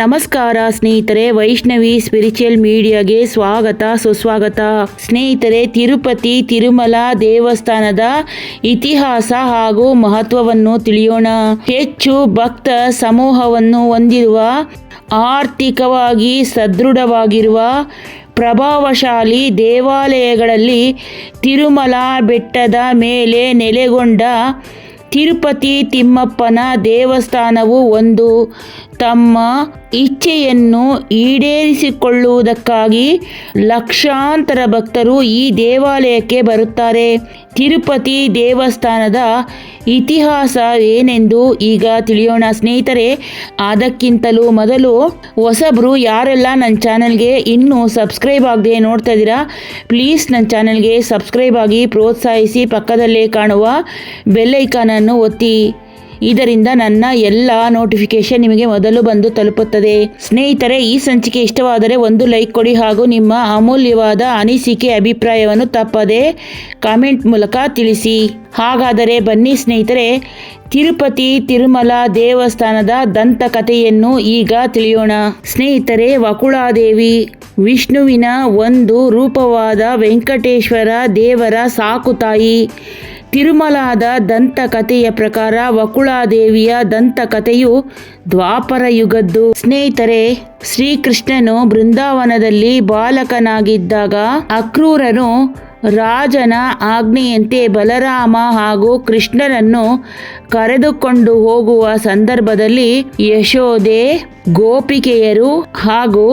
ನಮಸ್ಕಾರ ಸ್ನೇಹಿತರೆ, ವೈಷ್ಣವಿ ಸ್ಪಿರಿಚುವಲ್ ಮೀಡಿಯಾಗೆ ಸ್ವಾಗತ, ಸುಸ್ವಾಗತ. ಸ್ನೇಹಿತರೆ, ತಿರುಪತಿ, ತಿರುಮಲ ದೇವಸ್ಥಾನದ ಇತಿಹಾಸ ಹಾಗೂ ಮಹತ್ವವನ್ನು ತಿಳಿಯೋಣ. ಹೆಚ್ಚು ಭಕ್ತ ಸಮೂಹವನ್ನು ಹೊಂದಿರುವ, ಆರ್ಥಿಕವಾಗಿ ಸದೃಢವಾಗಿರುವ, ಪ್ರಭಾವಶಾಲಿ ದೇವಾಲಯಗಳಲ್ಲಿ ತಿರುಮಲ ಬೆಟ್ಟದ ಮೇಲೆ ನೆಲೆಗೊಂಡ ತಿರುಪತಿ ತಿಮ್ಮಪ್ಪನ ದೇವಸ್ಥಾನವು ಒಂದು. ತಮ್ಮ ಇಚ್ಛೆಯನ್ನು ಈಡೇರಿಸಿಕೊಳ್ಳುವುದಕ್ಕಾಗಿ ಲಕ್ಷಾಂತರ ಭಕ್ತರು ಈ ದೇವಾಲಯಕ್ಕೆ ಬರುತ್ತಾರೆ. ತಿರುಪತಿ ದೇವಸ್ಥಾನದ ಇತಿಹಾಸ ಏನೆಂದು ಈಗ ತಿಳಿಯೋಣ. ಸ್ನೇಹಿತರೆ, ಅದಕ್ಕಿಂತಲೂ ಮೊದಲು ಹೊಸಬ್ರು ಯಾರೆಲ್ಲ ನನ್ನ ಚಾನಲ್ಗೆ ಇನ್ನೂ ಸಬ್ಸ್ಕ್ರೈಬ್ ಆಗದೆ ನೋಡ್ತಾ ಇದ್ದೀರಾ, ಪ್ಲೀಸ್ ನನ್ನ ಚಾನಲ್ಗೆ ಸಬ್ಸ್ಕ್ರೈಬ್ ಆಗಿ ಪ್ರೋತ್ಸಾಹಿಸಿ ಪಕ್ಕದಲ್ಲೇ ಕಾಣುವ ಬೆಲ್ಲೈಕಾನನ್ನು ಒತ್ತಿ. ಇದರಿಂದ ನನ್ನ ಎಲ್ಲ ನೋಟಿಫಿಕೇಶನ್ ನಿಮಗೆ ಮೊದಲು ಬಂದು ತಲುಪುತ್ತದೆ. ಸ್ನೇಹಿತರೆ, ಈ ಸಂಚಿಕೆ ಇಷ್ಟವಾದರೆ ಒಂದು ಲೈಕ್ ಕೊಡಿ ಹಾಗೂ ನಿಮ್ಮ ಅಮೂಲ್ಯವಾದ ಅನಿಸಿಕೆ ಅಭಿಪ್ರಾಯವನ್ನು ತಪ್ಪದೆ ಕಾಮೆಂಟ್ ಮೂಲಕ ತಿಳಿಸಿ. ಹಾಗಾದರೆ ಬನ್ನಿ ಸ್ನೇಹಿತರೆ, ತಿರುಪತಿ ತಿರುಮಲ ದೇವಸ್ಥಾನದ ದಂತಕಥೆಯನ್ನು ಈಗ ತಿಳಿಯೋಣ. ಸ್ನೇಹಿತರೆ, ವಕುಳಾದೇವಿ, ವಿಷ್ಣುವಿನ ಒಂದು ರೂಪವಾದ ವೆಂಕಟೇಶ್ವರ ದೇವರ ಸಾಕುತಾಯಿ ತಿರುಮಲಾದ ದಂತಕಥೆಯ ಪ್ರಕಾರ ವಕುಳಾದೇವಿಯ ದಂತಕಥೆಯು ದ್ವಾಪರ ಯುಗದ್ದು. ಸ್ನೇಹಿತರೆ, ಶ್ರೀಕೃಷ್ಣನು ಬೃಂದಾವನದಲ್ಲಿ ಬಾಲಕನಾಗಿದ್ದಾಗ ಅಕ್ರೂರನು ರಾಜನ ಆಜ್ಞೆಯಂತೆ ಬಲರಾಮ ಹಾಗೂ ಕೃಷ್ಣನನ್ನು ಕರೆದುಕೊಂಡು ಹೋಗುವ ಸಂದರ್ಭದಲ್ಲಿ ಯಶೋದೆ ಗೋಪಿಕೆಯರು ಹಾಗೂ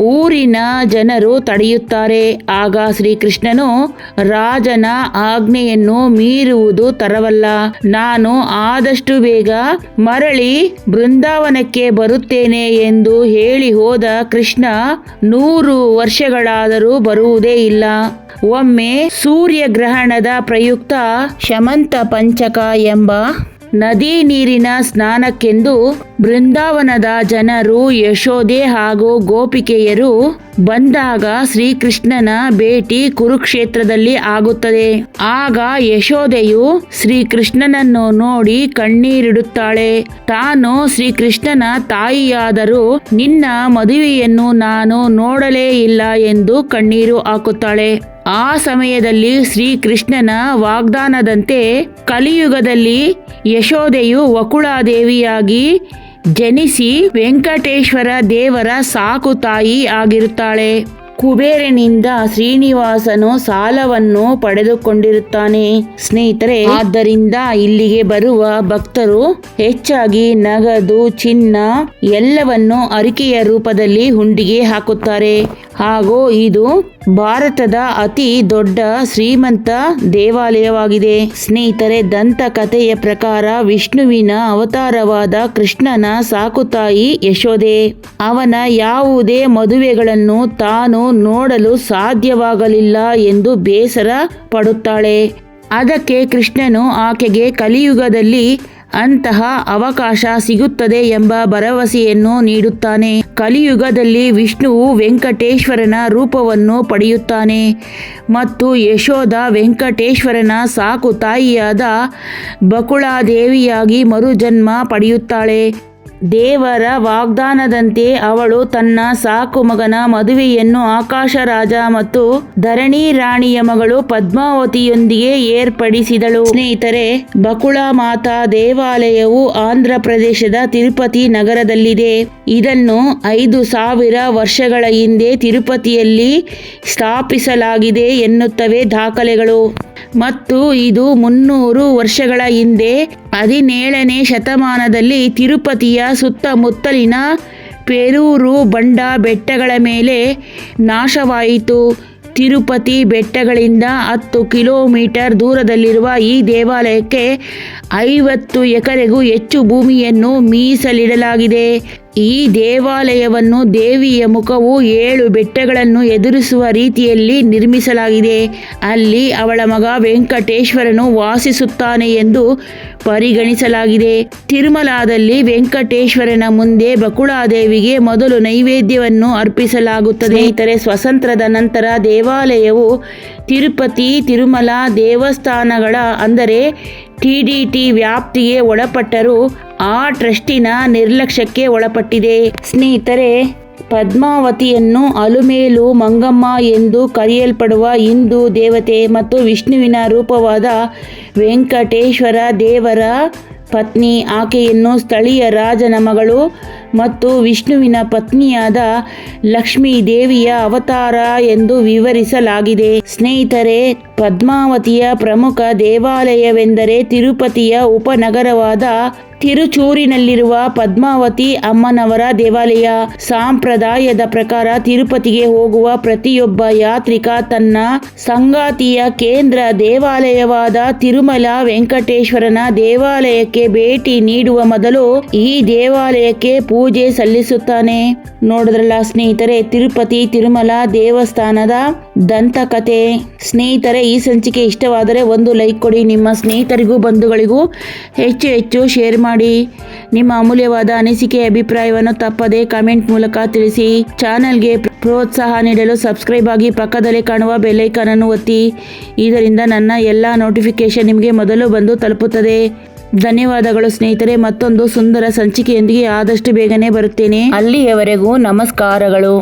ಊರಿನ ಜನರು ತಡೆಯುತ್ತಾರೆ. ಆಗ ಶ್ರೀಕೃಷ್ಣನು ರಾಜನ ಆಜ್ಞೆಯನ್ನು ಮೀರುವುದು ತರವಲ್ಲ. ನಾನು ಆದಷ್ಟು ಬೇಗ ಮರಳಿ ಬೃಂದಾವನಕ್ಕೆ ಬರುತ್ತೇನೆ ಎಂದು ಹೇಳಿ ಹೋದ ಕೃಷ್ಣ ನೂರು ವರ್ಷಗಳಾದರೂ ಬರುವುದೇ ಇಲ್ಲ. ಒಮ್ಮೆ ಸೂರ್ಯಗ್ರಹಣದ ಪ್ರಯುಕ್ತ ಶಮಂತ ಪಂಚಕ ಎಂಬ ನದಿ ನೀರಿನ ಸ್ನಾನಕ್ಕೆಂದು ಬೃಂದಾವನದ ಜನರು ಯಶೋದೆ ಹಾಗೂ ಗೋಪಿಕೆಯರು ಬಂದಾಗ ಶ್ರೀಕೃಷ್ಣನ ಭೇಟಿ ಕುರುಕ್ಷೇತ್ರದಲ್ಲಿ ಆಗುತ್ತದೆ. ಆಗ ಯಶೋದೆಯು ಶ್ರೀಕೃಷ್ಣನನ್ನು ನೋಡಿ ಕಣ್ಣೀರಿಡುತ್ತಾಳೆ. ತಾನು ಶ್ರೀಕೃಷ್ಣನ ತಾಯಿಯಾದರೂ ನಿನ್ನ ಮದುವೆಯನ್ನು ನಾನು ನೋಡಲೇ ಇಲ್ಲ ಎಂದು ಕಣ್ಣೀರು ಹಾಕುತ್ತಾಳೆ. ಆ ಸಮಯದಲ್ಲಿ ಶ್ರೀಕೃಷ್ಣನ ವಾಗ್ದಾನದಂತೆ ಕಲಿಯುಗದಲ್ಲಿ ಯಶೋದೆಯು ವಕುಳಾದೇವಿಯಾಗಿ ಜನಿಸಿ ವೆಂಕಟೇಶ್ವರ ದೇವರ ಸಾಕು ತಾಯಿ ಆಗಿರುತ್ತಾಳೆ. ಕುಬೇರನಿಂದ ಶ್ರೀನಿವಾಸನು ಸಾಲವನ್ನು ಪಡೆದುಕೊಂಡಿರುತ್ತಾನೆ. ಸ್ನೇಹಿತರೆ, ಆದ್ದರಿಂದ ಇಲ್ಲಿಗೆ ಬರುವ ಭಕ್ತರು ಹೆಚ್ಚಾಗಿ ನಗದು, ಚಿನ್ನ ಎಲ್ಲವನ್ನು ಅರಿಕೆಯ ರೂಪದಲ್ಲಿ ಹುಂಡಿಗೆ ಹಾಕುತ್ತಾರೆ. ಹಾಗೂ ಇದು ಭಾರತದ ಅತಿ ದೊಡ್ಡ ಶ್ರೀಮಂತ ದೇವಾಲಯವಾಗಿದೆ. ಸ್ನೇಹಿತರೆ, ದಂತಕಥೆಯ ಪ್ರಕಾರ ವಿಷ್ಣುವಿನ ಅವತಾರವಾದ ಕೃಷ್ಣನ ಸಾಕುತಾಯಿ ಯಶೋದೆ ಅವನ ಯಾವುದೇ ಮದುವೆಗಳನ್ನು ತಾನು ನೋಡಲು ಸಾಧ್ಯವಾಗಲಿಲ್ಲ ಎಂದು ಬೇಸರ ಪಡುತ್ತಾಳೆ. ಅದಕ್ಕೆ ಕೃಷ್ಣನು ಆಕೆಗೆ, ಕಲಿಯುಗದಲ್ಲಿ ಅಂತಹ ಅವಕಾಶ ಸಿಗುತ್ತದೆ ಎಂಬ ಭರವಸೆಯನ್ನು ನೀಡುತ್ತಾನೆ. ಕಲಿಯುಗದಲ್ಲಿ ವಿಷ್ಣುವು ವೆಂಕಟೇಶ್ವರನ ರೂಪವನ್ನು ಪಡೆಯುತ್ತಾನೆ ಮತ್ತು ಯಶೋಧ ವೆಂಕಟೇಶ್ವರನ ಸಾಕು ತಾಯಿಯಾದ ಬಕುಳಾದೇವಿಯಾಗಿ ಮರುಜನ್ಮ ಪಡೆಯುತ್ತಾಳೆ. ದೇವರ ವಾಗ್ದಾನದಂತೆ ಅವಳು ತನ್ನ ಸಾಕು ಮಗನ ಮದುವೆಯನ್ನು ಆಕಾಶ ರಾಜ ಮತ್ತು ಧರಣಿ ರಾಣಿಯ ಮಗಳು ಪದ್ಮಾವತಿಯೊಂದಿಗೆ ಏರ್ಪಡಿಸಿದಳು. ಸ್ನೇಹಿತರೆ, ಬಕುಳ ಮಾತಾ ದೇವಾಲಯವು ಆಂಧ್ರ ಪ್ರದೇಶದ ತಿರುಪತಿ ನಗರದಲ್ಲಿದೆ. ಇದನ್ನು ಐದು ಸಾವಿರ ವರ್ಷಗಳ ಹಿಂದೆ ತಿರುಪತಿಯಲ್ಲಿ ಸ್ಥಾಪಿಸಲಾಗಿದೆ ಎನ್ನುತ್ತವೆ ದಾಖಲೆಗಳು. ಮತ್ತು ಇದು ಮುನ್ನೂರು ವರ್ಷಗಳ ಹಿಂದೆ ಹದಿನೇಳನೇ ಶತಮಾನದಲ್ಲಿ ತಿರುಪತಿಯ ಸುತ್ತಮುತ್ತಲಿನ ಪೆರೂರು ಬಂಡ ಬೆಟ್ಟಗಳ ಮೇಲೆ ನಾಶವಾಯಿತು. ತಿರುಪತಿ ಬೆಟ್ಟಗಳಿಂದ ಹತ್ತು ಕಿಲೋಮೀಟರ್ ದೂರದಲ್ಲಿರುವ ಈ ದೇವಾಲಯಕ್ಕೆ ಐವತ್ತು ಎಕರೆಗೂ ಹೆಚ್ಚು ಭೂಮಿಯನ್ನು ಮೀಸಲಿಡಲಾಗಿದೆ. ಈ ದೇವಾಲಯವನ್ನು ದೇವಿಯ ಮುಖವು ಏಳು ಬೆಟ್ಟಗಳನ್ನು ಎದುರಿಸುವ ರೀತಿಯಲ್ಲಿ ನಿರ್ಮಿಸಲಾಗಿದೆ. ಅಲ್ಲಿ ಅವಳ ಮಗ ವೆಂಕಟೇಶ್ವರನು ವಾಸಿಸುತ್ತಾನೆ ಎಂದು ಪರಿಗಣಿಸಲಾಗಿದೆ. ತಿರುಮಲಾದಲ್ಲಿ ವೆಂಕಟೇಶ್ವರನ ಮುಂದೆ ಬಕುಳಾದೇವಿಗೆ ಮೊದಲು ನೈವೇದ್ಯವನ್ನು ಅರ್ಪಿಸಲಾಗುತ್ತದೆ. ಇತರೆ ಸ್ವತಂತ್ರದ ನಂತರ ದೇವಾಲಯವು ತಿರುಪತಿ, ತಿರುಮಲ ದೇವಸ್ಥಾನಗಳ, ಅಂದರೆ ಟಿಡಿಟಿ ವ್ಯಾಪ್ತಿಗೆ ಒಳಪಟ್ಟರೂ ಆ ಟ್ರಸ್ಟಿನ ನಿರ್ಲಕ್ಷ್ಯಕ್ಕೆ ಒಳಪಟ್ಟಿದೆ. ಸ್ನೇಹಿತರೆ, ಪದ್ಮಾವತಿಯನ್ನು ಅಲುಮೇಲು ಮಂಗಮ್ಮ ಎಂದು ಕರೆಯಲ್ಪಡುವ ಹಿಂದೂ ದೇವತೆ ಮತ್ತು ವಿಷ್ಣುವಿನ ರೂಪವಾದ ವೆಂಕಟೇಶ್ವರ ದೇವರ ಪತ್ನಿ. ಆಕೆಯನ್ನು ಸ್ಥಳೀಯ ರಾಜನ ಮಗಳು ಮತ್ತು ವಿಷ್ಣುವಿನ ಪತ್ನಿಯಾದ ಲಕ್ಷ್ಮೀ ದೇವಿಯ ಅವತಾರ ಎಂದು ವಿವರಿಸಲಾಗಿದೆ. ಸ್ನೇಹಿತರೆ ಪದ್ಮಾವತಿಯ ಪ್ರಮುಖ ದೇವಾಲಯವೆಂದರೆ ತಿರುಪತಿಯ ಉಪನಗರವಾದ ತಿರುಚೂರಿನಲ್ಲಿರುವ ಪದ್ಮಾವತಿ ಅಮ್ಮನವರ ದೇವಾಲಯ. ಸಾಂಪ್ರದಾಯದ ಪ್ರಕಾರ ತಿರುಪತಿಗೆ ಹೋಗುವ ಪ್ರತಿಯೊಬ್ಬ ಯಾತ್ರಿಕ ತನ್ನ ಸಂಗಾತಿಯ ಕೇಂದ್ರ ದೇವಾಲಯವಾದ ತಿರುಮಲ ವೆಂಕಟೇಶ್ವರನ ದೇವಾಲಯಕ್ಕೆ ಭೇಟಿ ನೀಡುವ ಮೊದಲು ಈ ದೇವಾಲಯಕ್ಕೆ ಪೂಜೆ ಸಲ್ಲಿಸುತ್ತಾನೆ. ನೋಡಿದ್ರಲ್ಲ ಸ್ನೇಹಿತರೆ, ತಿರುಪತಿ ತಿರುಮಲ ದೇವಸ್ಥಾನದ ದಂತಕತೆ ಸ್ನೇಹಿತರೆ, ಈ ಸಂಚಿಕೆ ಇಷ್ಟವಾದರೆ ಒಂದು ಲೈಕ್ ಕೊಡಿ. ನಿಮ್ಮ ಸ್ನೇಹಿತರಿಗೂ ಬಂಧುಗಳಿಗೂ ಹೆಚ್ಚು ಹೆಚ್ಚು ಶೇರ್ ಮಾಡಿ. ನಿಮ್ಮ ಅಮೂಲ್ಯವಾದ ಅನಿಸಿಕೆ, ಅಭಿಪ್ರಾಯವನ್ನು ತಪ್ಪದೆ ಕಮೆಂಟ್ ಮೂಲಕ ತಿಳಿಸಿ. ಚಾನೆಲ್ಗೆ ಪ್ರೋತ್ಸಾಹ ನೀಡಲು ಸಬ್ಸ್ಕ್ರೈಬ್ ಆಗಿ ಪಕ್ಕದಲ್ಲಿ ಕಾಣುವ ಬೆಲ್ಲೈಕನ್ ಅನ್ನು ಒತ್ತಿ. ಇದರಿಂದ ನನ್ನ ಎಲ್ಲ ನೋಟಿಫಿಕೇಶನ್ ನಿಮಗೆ ಮೊದಲು ಬಂದು ತಲುಪುತ್ತದೆ. ಧನ್ಯವಾದಗಳು ಸ್ನೇಹಿತರೆ, ಮತ್ತೊಂದು ಸುಂದರ ಸಂಚಿಕೆಯೊಂದಿಗೆ ಆದಷ್ಟು ಬೇಗನೆ ಬರುತ್ತೇನೆ. ಅಲ್ಲಿಯವರೆಗೂ ನಮಸ್ಕಾರಗಳು.